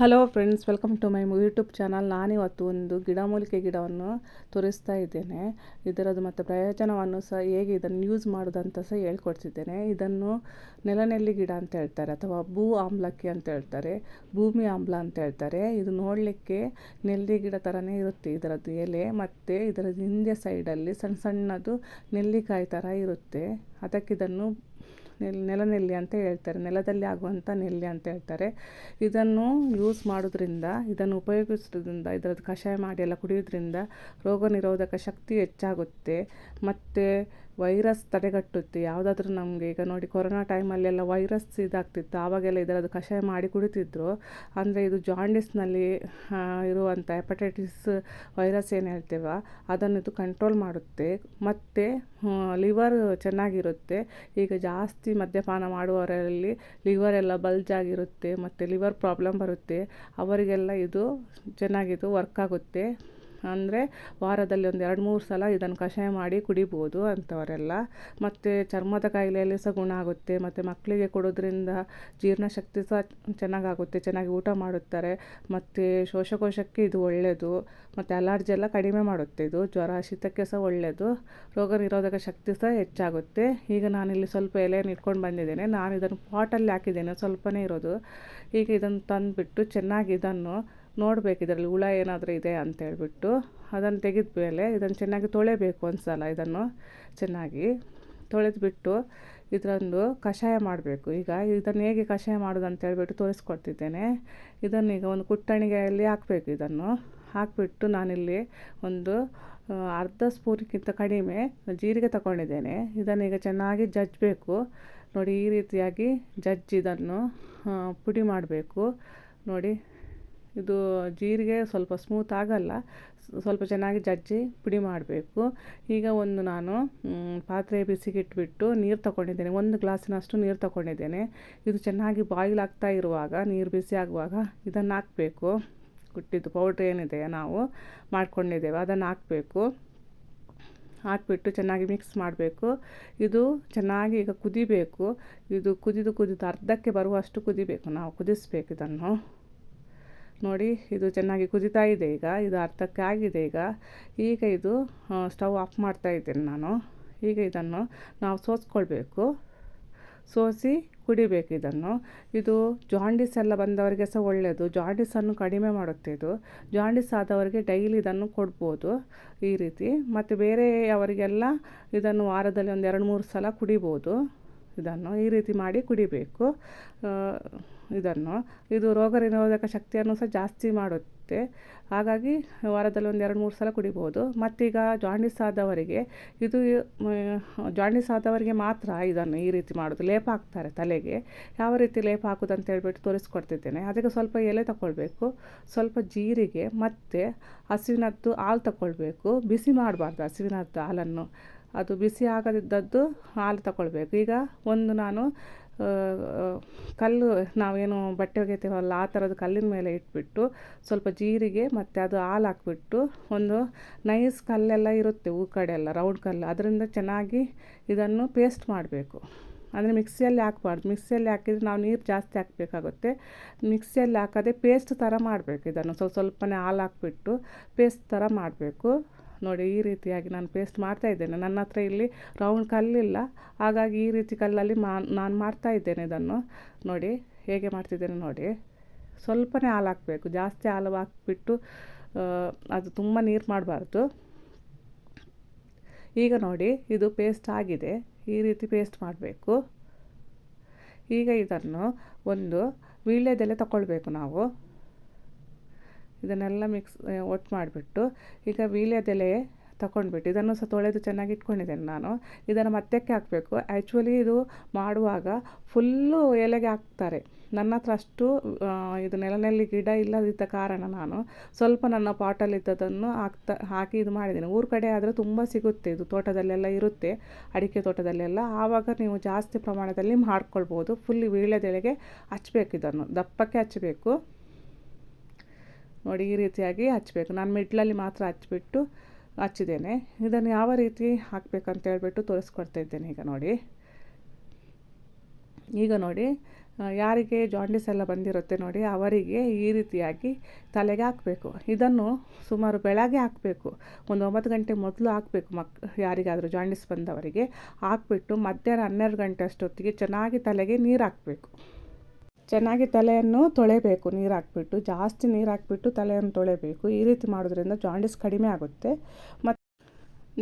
Hello friends welcome to my YouTube channel ನಾನಿವತ್ತು ಒಂದು ಗಿಡಮೂಲಿಕೆ ಗಿಡವನ್ನು ತೋರಿಸ್ತಾ ಇದ್ದೇನೆ. ಇದರದ್ದು ಮತ್ತು ಪ್ರಯೋಜನವನ್ನು ಸಹ ಹೇಗೆ ಇದನ್ನು ಯೂಸ್ ಮಾಡೋದಂತ ಸಹ ಹೇಳ್ಕೊಡ್ತಿದ್ದೇನೆ. ಇದನ್ನು ನೆಲನೆಲ್ಲಿ ಗಿಡ ಅಂತ ಹೇಳ್ತಾರೆ ಅಥವಾ ಭೂ ಆಮ್ಲಕ್ಕಿ ಅಂತ ಹೇಳ್ತಾರೆ. ಭೂಮಿ ಆಮ್ಲ ಅಂತ ಹೇಳ್ತಾರೆ. ಇದು ನೋಡಲಿಕ್ಕೆ ನೆಲ್ಲಿ ಗಿಡ ಥರನೇ ಇರುತ್ತೆ ಇದರದ್ದು ಎಲೆ ಮತ್ತು ಇದರದ್ದು ಹಿಂದೆ ಸೈಡಲ್ಲಿ ಸಣ್ಣ ಸಣ್ಣದು ನೆಲ್ಲಿಕಾಯಿ ಥರ ಇರುತ್ತೆ. ಅದಕ್ಕಿದನ್ನು ನೆಲ್ ನೆಲನೆಲ್ಲಿ ಅಂತ ಹೇಳ್ತಾರೆ. ನೆಲದಲ್ಲಿ ಆಗುವಂಥ ನೆಲ್ಲಿ ಅಂತ ಹೇಳ್ತಾರೆ. ಇದನ್ನು ಯೂಸ್ ಮಾಡೋದ್ರಿಂದ, ಇದನ್ನು ಉಪಯೋಗಿಸೋದ್ರಿಂದ, ಇದರದ್ದು ಕಷಾಯ ಮಾಡಿ ಎಲ್ಲ ಕುಡಿಯೋದ್ರಿಂದ ರೋಗ ನಿರೋಧಕ ಶಕ್ತಿ ಹೆಚ್ಚಾಗುತ್ತೆ. ಮತ್ತು ವೈರಸ್ ತಡೆಗಟ್ಟುತ್ತೆ. ಯಾವುದಾದ್ರೂ ನಮಗೆ ಈಗ ನೋಡಿ ಕೊರೋನಾ ಟೈಮಲ್ಲೆಲ್ಲ ವೈರಸ್ ಇದಾಗ್ತಿತ್ತು. ಆವಾಗೆಲ್ಲ ಇದರದ್ದು ಕಷಾಯ ಮಾಡಿ ಕುಡಿತಿದ್ರು. ಅಂದರೆ ಇದು ಜಾಂಡಿಸ್ನಲ್ಲಿ ಇರುವಂಥ ಹೆಪಟೈಟಿಸ್ ವೈರಸ್ ಏನು ಹೇಳ್ತೇವೆ, ಅದನ್ನು ಇದು ಕಂಟ್ರೋಲ್ ಮಾಡುತ್ತೆ. ಮತ್ತು ಲಿವರ್ ಚೆನ್ನಾಗಿರುತ್ತೆ. ಈಗ ಜಾಸ್ತಿ ಮದ್ಯಪಾನ ಮಾಡುವವರಲ್ಲಿ ಲಿವರ್ ಎಲ್ಲ ಬಲ್ಜ್ ಆಗಿರುತ್ತೆ, ಮತ್ತು ಲಿವರ್ ಪ್ರಾಬ್ಲಮ್ ಬರುತ್ತೆ. ಅವರಿಗೆಲ್ಲ ಇದು ಚೆನ್ನಾಗಿದು ವರ್ಕ್ ಆಗುತ್ತೆ. ಅಂದರೆ ವಾರದಲ್ಲಿ ಒಂದು ಎರಡು ಮೂರು ಸಲ ಇದನ್ನು ಕಷಾಯ ಮಾಡಿ ಕುಡಿಬೋದು ಅಂಥವರೆಲ್ಲ ಮತ್ತು ಚರ್ಮದ ಕಾಯಿಲೆಯಲ್ಲಿ ಸಹ ಗುಣ ಆಗುತ್ತೆ. ಮತ್ತು ಮಕ್ಕಳಿಗೆ ಕೊಡೋದ್ರಿಂದ ಜೀರ್ಣಶಕ್ತಿ ಸಹ ಚೆನ್ನಾಗಾಗುತ್ತೆ. ಚೆನ್ನಾಗಿ ಊಟ ಮಾಡುತ್ತಾರೆ. ಮತ್ತು ಶೋಷಕೋಶಕ್ಕೆ ಇದು ಒಳ್ಳೆಯದು ಮತ್ತು ಅಲರ್ಜಿ ಎಲ್ಲ ಕಡಿಮೆ ಮಾಡುತ್ತೆ. ಇದು ಜ್ವರ, ಶೀತಕ್ಕೆ ಸಹ ಒಳ್ಳೆಯದು ರೋಗ ನಿರೋಧಕ ಶಕ್ತಿ ಸಹ ಹೆಚ್ಚಾಗುತ್ತೆ. ಈಗ ನಾನಿಲ್ಲಿ ಸ್ವಲ್ಪ ಎಲೆಯನ್ನು ಇಟ್ಕೊಂಡು ಬಂದಿದ್ದೇನೆ. ನಾನು ಇದನ್ನು ಪಾಟಲ್ಲಿ ಹಾಕಿದ್ದೇನೆ. ಸ್ವಲ್ಪನೇ ಇರೋದು. ಈಗ ಇದನ್ನು ತಂದುಬಿಟ್ಟು ಚೆನ್ನಾಗಿ ಇದನ್ನು ನೋಡಬೇಕು, ಇದರಲ್ಲಿ ಹುಳ ಏನಾದರೂ ಇದೆ ಅಂತ ಹೇಳ್ಬಿಟ್ಟು ಅದನ್ನು ತೆಗೆದ ಮೇಲೆ ಇದನ್ನು ಚೆನ್ನಾಗಿ ತೊಳೆಬೇಕು ಸಲ ಇದನ್ನು ಚೆನ್ನಾಗಿ. ತೊಳೆದುಬಿಟ್ಟು ಇದರೊಂದು ಕಷಾಯ ಮಾಡಬೇಕು. ಈಗ ಇದನ್ನು ಹೇಗೆ ಕಷಾಯ ಮಾಡೋದು ಅಂತ ಹೇಳ್ಬಿಟ್ಟು ತೋರಿಸ್ಕೊಡ್ತಿದ್ದೇನೆ. ಇದನ್ನು ಈಗ ಒಂದು ಕುಟ್ಟಣಿಗೆಯಲ್ಲಿ ಹಾಕಬೇಕು ಇದನ್ನು. ಹಾಕಿಬಿಟ್ಟು ನಾನಿಲ್ಲಿ ಒಂದು ಅರ್ಧ ಸ್ಪೂನ್ಗಿಂತ ಕಡಿಮೆ ಜೀರಿಗೆ ತಗೊಂಡಿದ್ದೇನೆ. ಇದನ್ನು ಈಗ ಚೆನ್ನಾಗಿ ಜಜ್ಜಬೇಕು. ನೋಡಿ ಈ ರೀತಿಯಾಗಿ ಜಜ್ಜಿದನ್ನು ಪುಡಿ ಮಾಡಬೇಕು. ನೋಡಿ ಇದು ಜೀರಿಗೆ ಸ್ವಲ್ಪ ಸ್ಮೂತ್ ಆಗಲ್ಲ. ಸ್ವಲ್ಪ ಚೆನ್ನಾಗಿ ಜಜ್ಜಿ ಪುಡಿ ಮಾಡಬೇಕು. ಈಗ ಒಂದು ನಾನು ಪಾತ್ರೆ ಬಿಸಿಗಿಟ್ಬಿಟ್ಟು ನೀರು ತಗೊಂಡಿದ್ದೇನೆ ಒಂದು ಗ್ಲಾಸಿನಷ್ಟು ನೀರು ತಗೊಂಡಿದ್ದೇನೆ ಇದು ಚೆನ್ನಾಗಿ ಬಾಯ್ಲ್ ಆಗ್ತಾ ಇರುವಾಗ, ನೀರು ಬಿಸಿ ಆಗುವಾಗ ಇದನ್ನು ಹಾಕಬೇಕು. ಕುಟ್ಟಿದ್ದು ಪೌಡ್ರ್ ಏನಿದೆ ನಾವು ಮಾಡ್ಕೊಂಡಿದ್ದೇವೆ, ಅದನ್ನು ಹಾಕಬೇಕು. ಹಾಕಿಬಿಟ್ಟು ಚೆನ್ನಾಗಿ ಮಿಕ್ಸ್ ಮಾಡಬೇಕು. ಇದು ಚೆನ್ನಾಗಿ ಈಗ ಕುದಿಬೇಕು. ಇದು ಕುದಿದು ಕುದಿದು ಅರ್ಧಕ್ಕೆ ಬರುವಷ್ಟು ಕುದಿಬೇಕು. ನಾವು ಕುದಿಸ್ಬೇಕು ಇದನ್ನು. ನೋಡಿ, ಇದು ಚೆನ್ನಾಗಿ ಕುದಿತಾ ಇದೆ ಈಗ. ಇದು ಅರ್ಧಕ್ಕೆ ಆಗಿದೆ ಈಗ. ಈಗ ಇದು ಸ್ಟವ್ ಆಫ್ ಮಾಡ್ತಾ ಇದ್ದೇನೆ ನಾನು. ಈಗ ಇದನ್ನು ನಾವು ಸೋಸ್ಕೊಳ್ಬೇಕು. ಸೋಸಿ ಕುಡಿಬೇಕು ಇದನ್ನು. ಇದು ಜಾಂಡಿಸ್ ಎಲ್ಲ ಬಂದವರಿಗೆ ಸಹ ಒಳ್ಳೆಯದು ಜಾಂಡಿಸನ್ನು ಕಡಿಮೆ ಮಾಡುತ್ತೆ ಇದು. ಜಾಂಡಿಸ್ ಆದವರಿಗೆ ಡೈಲಿ ಇದನ್ನು ಕೊಡ್ಬೋದು ಈ ರೀತಿ. ಮತ್ತು ಬೇರೆಯವರಿಗೆಲ್ಲ ಇದನ್ನು ವಾರದಲ್ಲಿ ಒಂದು ಎರಡು ಮೂರು ಸಲ ಕುಡಿಬೋದು. ಇದನ್ನು ಈ ರೀತಿ ಮಾಡಿ ಕುಡಿಬೇಕು. ಇದನ್ನು. ಇದು ರೋಗ ನಿರೋಧಕ ಶಕ್ತಿಯನ್ನು ಸಹ ಜಾಸ್ತಿ ಮಾಡುತ್ತೆ. ಹಾಗಾಗಿ ವಾರದಲ್ಲಿ ಒಂದು ಎರಡು ಮೂರು ಸಲ ಕುಡಿಬೋದು. ಮತ್ತೀಗ ಜಾಂಡಿಸ್ ಆದವರಿಗೆ ಇದು ಜಾಂಡಿಸ್ ಆದವರಿಗೆ ಮಾತ್ರ ಇದನ್ನು ಈ ರೀತಿ ಮಾಡೋದು. ಲೇಪ ಹಾಕ್ತಾರೆ ತಲೆಗೆ. ಯಾವ ರೀತಿ ಲೇಪ ಹಾಕೋದು ಅಂತ ಹೇಳ್ಬಿಟ್ಟು ತೋರಿಸ್ಕೊಡ್ತಿದ್ದೇನೆ. ಅದಕ್ಕೆ ಸ್ವಲ್ಪ ಎಲೆ ತಗೊಳ್ಬೇಕು ಸ್ವಲ್ಪ ಜೀರಿಗೆ, ಮತ್ತು ಹಸುವಿನದ್ದು ಹಾಲು ತಗೊಳ್ಬೇಕು ಬಿಸಿ ಮಾಡಬಾರ್ದು ಹಸುವಿನದ್ದು ಹಾಲನ್ನು. ಅದು ಬಿಸಿ ಆಗದಿದ್ದದ್ದು ಹಾಲು ತಗೊಳ್ಬೇಕು ಈಗ ಒಂದು ನಾನು ಕಲ್ಲು, ನಾವೇನು ಬಟ್ಟೆ ಒಗೆತೇವಲ್ಲ ಆ ಥರದ ಕಲ್ಲಿನ ಮೇಲೆ ಇಟ್ಬಿಟ್ಟು ಸ್ವಲ್ಪ ಜೀರಿಗೆ ಮತ್ತು ಅದು ಹಾಲು ಹಾಕ್ಬಿಟ್ಟು ಒಂದು ನೈಸ್ ಕಲ್ಲೆಲ್ಲ ಇರುತ್ತೆ ಊ ಕಡೆ ಎಲ್ಲ, ರೌಂಡ್ ಕಲ್ಲು. ಅದರಿಂದ ಚೆನ್ನಾಗಿ ಇದನ್ನು ಪೇಸ್ಟ್ ಮಾಡಬೇಕು. ಅಂದರೆ ಮಿಕ್ಸಿಯಲ್ಲಿ ಹಾಕ್ಬಾರ್ದು. ಮಿಕ್ಸಿಯಲ್ಲಿ ಹಾಕಿದರೆ ನಾವು ನೀರು ಜಾಸ್ತಿ ಹಾಕಬೇಕಾಗುತ್ತೆ. ಮಿಕ್ಸಿಯಲ್ಲಿ ಹಾಕದೆ ಪೇಸ್ಟ್ ಥರ ಮಾಡಬೇಕು ಇದನ್ನು. ಸ್ವಲ್ಪ ಸ್ವಲ್ಪನೇ ಹಾಲು ಹಾಕ್ಬಿಟ್ಟು ಪೇಸ್ಟ್ ಥರ ಮಾಡಬೇಕು. ನೋಡಿ ಈ ರೀತಿಯಾಗಿ ನಾನು ಪೇಸ್ಟ್ ಮಾಡ್ತಾ ಇದ್ದೇನೆ. ನನ್ನ ಹತ್ರ ಇಲ್ಲಿ ರೌಂಡ್ ಕಲ್ಲಿಲ್ಲ. ಹಾಗಾಗಿ ಈ ರೀತಿ ಕಲ್ಲಲ್ಲಿ ಮಾ, ನಾನು ಮಾಡ್ತಾ ಇದ್ದೇನೆ ಇದನ್ನು. ನೋಡಿ, ಹೇಗೆ ಮಾಡ್ತಿದ್ದೇನೆ ನೋಡಿ. ಸ್ವಲ್ಪನೇ ಹಾಲು ಹಾಕಬೇಕು. ಜಾಸ್ತಿ ಹಾಲು ಹಾಕಿಬಿಟ್ಟು ಅದು ತುಂಬ ನೀರು ಮಾಡಬಾರ್ದು. ಈಗ ನೋಡಿ, ಇದು ಪೇಸ್ಟ್ ಆಗಿದೆ. ಈ ರೀತಿ ಪೇಸ್ಟ್ ಮಾಡಬೇಕು. ಈಗ ಇದನ್ನು ಒಂದು ವೀಳ್ಯದೆಲೆ ತಗೊಳ್ಬೇಕು ನಾವು. ಇದನ್ನೆಲ್ಲ ಮಿಕ್ಸ್ ಒಟ್ಟು ಮಾಡಿಬಿಟ್ಟು ಈಗ ವೀಳ್ಯದೆಲೆ ತಗೊಂಡ್ಬಿಟ್ಟು ಇದನ್ನು ಸಹ ತೊಳೆದು ಚೆನ್ನಾಗಿ ಇಟ್ಕೊಂಡಿದ್ದೇನೆ ನಾನು. ಇದನ್ನು ಮತ್ತೆಕ್ಕೆ ಹಾಕಬೇಕು. ಆ್ಯಕ್ಚುಲಿ ಇದು ಮಾಡುವಾಗ ಫುಲ್ಲು ಎಲೆಗೆ ಹಾಕ್ತಾರೆ. ನನ್ನ ಹತ್ರ ಅಷ್ಟು ಇದು ನೆಲನೆಲ್ಲಿ ಗಿಡ ಇಲ್ಲದಿದ್ದ ಕಾರಣ ನಾನು ಸ್ವಲ್ಪ ನನ್ನ ಪಾಟಲ್ಲಿದ್ದದನ್ನು ಹಾಕ್ತಾ, ಹಾಕಿ ಇದು ಮಾಡಿದ್ದೇನೆ. ಊರ ಕಡೆ ಆದರೆ ತುಂಬ ಸಿಗುತ್ತೆ ಇದು. ತೋಟದಲ್ಲೆಲ್ಲ ಇರುತ್ತೆ. ಅಡಿಕೆ ತೋಟದಲ್ಲೆಲ್ಲ. ಆವಾಗ ನೀವು ಜಾಸ್ತಿ ಪ್ರಮಾಣದಲ್ಲಿ ಮಾಡ್ಕೊಳ್ಬೋದು. ಫುಲ್ ವೀಳ್ಯದೆಳೆಗೆ ಹಚ್ಬೇಕು ಇದನ್ನು. ದಪ್ಪಕ್ಕೆ ಹಚ್ಚಬೇಕು ನೋಡಿ ಈ ರೀತಿಯಾಗಿ ಹಚ್ಚಬೇಕು ನಾನು ಮಿಡ್ಲಲ್ಲಿ ಮಾತ್ರ ಹಚ್ಚಿಬಿಟ್ಟು ಹಚ್ಚಿದ್ದೇನೆ. ಇದನ್ನು ಯಾವ ರೀತಿ ಹಾಕಬೇಕಂತ ಹೇಳ್ಬಿಟ್ಟು ತೋರಿಸ್ಕೊಡ್ತಾ ಇದ್ದೇನೆ ಈಗ ನೋಡಿ. ಈಗ ನೋಡಿ ಯಾರಿಗೆ ಜಾಂಡಿಸ್ ಎಲ್ಲ ಬಂದಿರುತ್ತೆ ನೋಡಿ, ಅವರಿಗೆ ಈ ರೀತಿಯಾಗಿ ತಲೆಗೆ ಹಾಕಬೇಕು. ಇದನ್ನು ಸುಮಾರು ಬೆಳಗ್ಗೆ ಹಾಕಬೇಕು. ಒಂದು ಒಂಬತ್ತು ಗಂಟೆ ಮೊದಲು ಹಾಕಬೇಕು ಮಕ್, ಯಾರಿಗಾದರೂ ಜಾಂಡಿಸ್ ಬಂದವರಿಗೆ. ಹಾಕ್ಬಿಟ್ಟು ಮಧ್ಯಾಹ್ನ ಹನ್ನೆರಡು ಗಂಟೆ ಅಷ್ಟೊತ್ತಿಗೆ ಚೆನ್ನಾಗಿ ತಲೆಗೆ ನೀರು ಹಾಕಬೇಕು. ಚೆನ್ನಾಗಿ ತಲೆಯನ್ನು ತೊಳೆಯಬೇಕು ನೀರು ಹಾಕ್ಬಿಟ್ಟು, ಜಾಸ್ತಿ ನೀರು ಹಾಕ್ಬಿಟ್ಟು ತಲೆಯನ್ನು ತೊಳೆಯಬೇಕು ಈ ರೀತಿ ಮಾಡೋದ್ರಿಂದ ಜಾಂಡಿಸ್ ಕಡಿಮೆ ಆಗುತ್ತೆ. ಮತ್ತು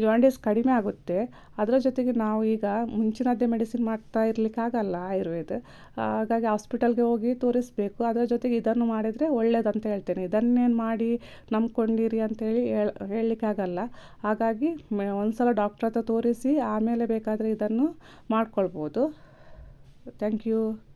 ಜಾಂಡಿಸ್ ಕಡಿಮೆ ಆಗುತ್ತೆ. ಅದರ ಜೊತೆಗೆ ನಾವು ಈಗ ಮುಂಚಿನದ್ದೇ ಮೆಡಿಸಿನ್ ಮಾಡ್ತಾ ಇರಲಿಕ್ಕಾಗಲ್ಲ ಆಯುರ್ವೇದ. ಹಾಗಾಗಿ ಹಾಸ್ಪಿಟಲ್ಗೆ ಹೋಗಿ ತೋರಿಸಬೇಕು. ಅದರ ಜೊತೆಗೆ ಇದನ್ನು ಮಾಡಿದರೆ ಒಳ್ಳೇದಂತ ಹೇಳ್ತೇನೆ. ಇದನ್ನೇನು ಮಾಡಿ ನಂಬ್ಕೊಂಡಿರಿ ಅಂತೇಳಿ ಹೇಳ ಹೇಳಲಿಕ್ಕಾಗಲ್ಲ ಹಾಗಾಗಿ ಮೆ- ಒಂದ್ಸಲ ಡಾಕ್ಟ್ರ್ ಹತ್ರ ತೋರಿಸಿ ಆಮೇಲೆ ಬೇಕಾದರೆ ಇದನ್ನು ಮಾಡ್ಕೊಳ್ಬೋದು. Thank you